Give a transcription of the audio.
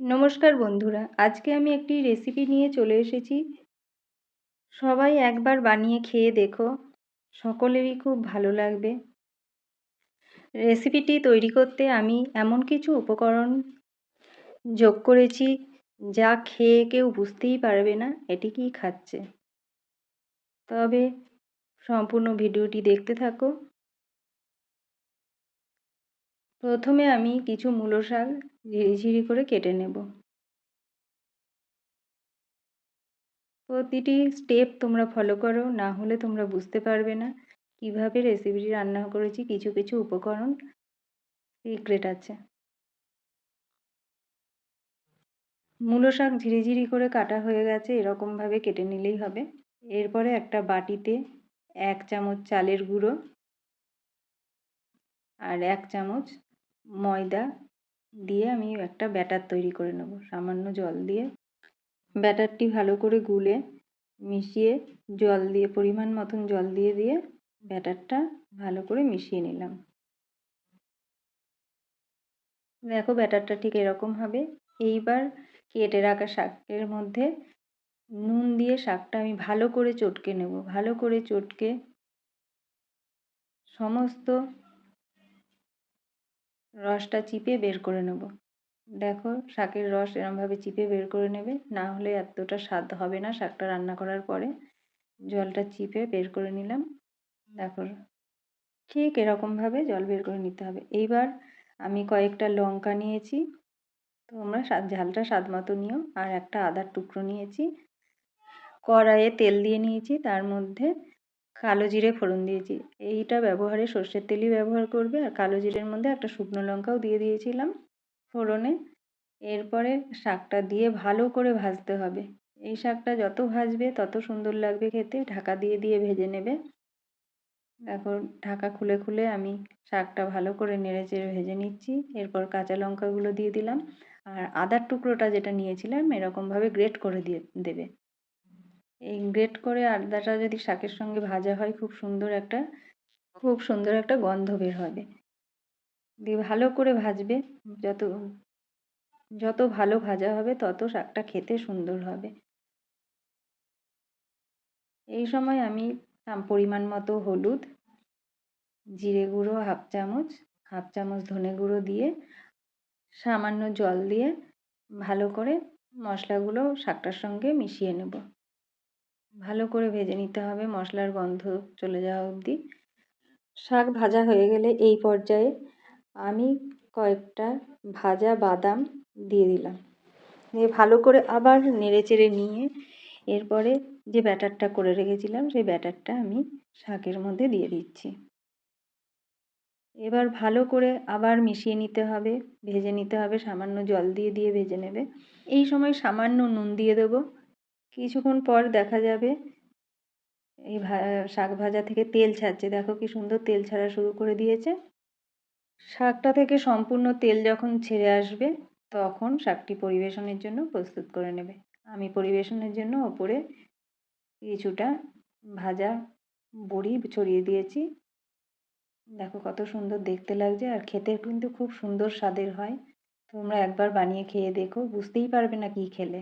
নমস্কার বন্ধুরা, আজকে আমি একটি রেসিপি নিয়ে চলে এসেছি। সবাই একবার বানিয়ে খেয়ে দেখো, সকলেরই খুব ভালো লাগবে। রেসিপিটি তৈরি করতে আমি এমন কিছু উপকরণ যোগ করেছি, যা খেয়ে কেউ বুঝতেই পারবে না এটি কি খাচ্ছে। তবে সম্পূর্ণ ভিডিওটি দেখতে থাকো। প্রথমে আমি কিছু মূলো শাক ঝিরিঝিরি করে কেটে নেব। প্রতিটি স্টেপ তোমরা ফলো করো, না হলে তোমরা বুঝতে পারবে না কীভাবে রেসিপিটি রান্না করেছি, কিছু কিছু উপকরণ সিক্রেট আছে। মূলো শাক ঝিরিঝিরি করে কাটা হয়ে গেছে এরকমভাবে কেটে নিলেই হবে। এরপরে একটা বাটিতে এক চামচ চালের গুঁড়ো আর এক চামচ ময়দা দিয়ে আমি একটা ব্যাটার তৈরি করে নেব। সামান্য জল দিয়ে। ব্যাটারটি ভালো করে গুলে মিশিয়ে জল দিয়ে, পরিমাণ মতন জল দিয়ে দিয়ে ব্যাটারটা ভালো করে মিশিয়ে নিলাম। দেখো ব্যাটারটা ঠিক এরকম হবে। এইবার কেটে রাখা শাকের মধ্যে নুন দিয়ে শাকটা আমি ভালো করে চটকে নেব। ভালো করে চটকে সমস্ত রসটা চিপে বের করে নেব। দেখো শাকের রস এরমভাবে চিপে বের করে নেবে, না হলে এতটা স্বাদ হবে না শাকটা রান্না করার পরে। জলটা চিপে বের করে নিলাম। দেখো ঠিক এরকমভাবে জল বের করে নিতে হবে। এইবার আমি কয়েকটা লঙ্কা নিয়েছি। তোমরা ঝালটা স্বাদ মতো নিও। আর একটা আদার টুকরো নিয়েছি। কড়াইয়ে তেল দিয়ে নিয়েছি। তার মধ্যে কালো জিরে ফোড়ন দিয়েছি। এইটা ব্যবহারে সর্ষের তেলই ব্যবহার করবে আর কালো জিরের মধ্যে একটা শুকনো লঙ্কাও দিয়ে দিয়েছিলাম ফোড়নে। এরপরে শাকটা দিয়ে ভালো করে ভাজতে হবে। এই শাকটা যত ভাজবে তত সুন্দর লাগবে খেতে। ঢাকা দিয়ে দিয়ে ভেজে নেবে। দেখো ঢাকা খুলে খুলে আমি শাকটা ভালো করে নেড়ে চেড়ে ভেজে নিচ্ছি। এরপর কাঁচা লঙ্কাগুলো দিয়ে দিলাম। আর আদার টুকরোটা যেটা নিয়েছিলাম এরকমভাবে গ্রেট করে দিয়ে দেবে। এই গ্রেট করে আদাটা যদি শাকের সঙ্গে ভাজা হয়, খুব সুন্দর একটা, খুব সুন্দর একটা গন্ধ বের হবে। দিয়ে ভালো করে ভাজবে। যত যত ভালো ভাজা হবে, তত শাকটা খেতে সুন্দর হবে। এই সময় আমি, পরিমাণ মতো হলুদ, জিরে গুঁড়ো হাফ চামচ হাফ চামচ ধনে গুঁড়ো দিয়ে সামান্য জল দিয়ে ভালো করে মশলাগুলো শাকটার সঙ্গে মিশিয়ে নেব। ভালো করে ভেজে নিতে হবে, মশলার গন্ধ চলে যাওয়া অবধি। শাক ভাজা হয়ে গেলে এই পর্যায়ে আমি কয়েকটা ভাজা বাদাম দিয়ে দিলাম। দিয়ে ভালো করে আবার নেড়ে চেড়ে নিয়ে এরপরে যে ব্যাটারটা করে রেখেছিলাম, সেই ব্যাটারটা আমি শাকের মধ্যে দিয়ে দিচ্ছি। এবার ভালো করে আবার মিশিয়ে নিতে হবে, ভেজে নিতে হবে, সামান্য জল দিয়ে দিয়ে ভেজে নেবে। এই সময় সামান্য নুন দিয়ে দেবো। কিছুক্ষণ পর দেখা যাবে। এই শাক ভাজা থেকে তেল ছাড়ছে। দেখো কি সুন্দর তেল ছাড়া শুরু করে দিয়েছে। শাকটা থেকে সম্পূর্ণ তেল যখন ছেড়ে আসবে, তখন শাকটি পরিবেশনের জন্য প্রস্তুত করে নেবে। আমি পরিবেশনের জন্য ওপরে কিছুটা ভাজা বড়ি ছড়িয়ে দিয়েছি। দেখো কত সুন্দর দেখতে লাগছে আর খেতে কিন্তু খুব সুন্দর স্বাদের হয়। তোমরা একবার বানিয়ে খেয়ে দেখো, বুঝতেই পারবে না কী খেলে।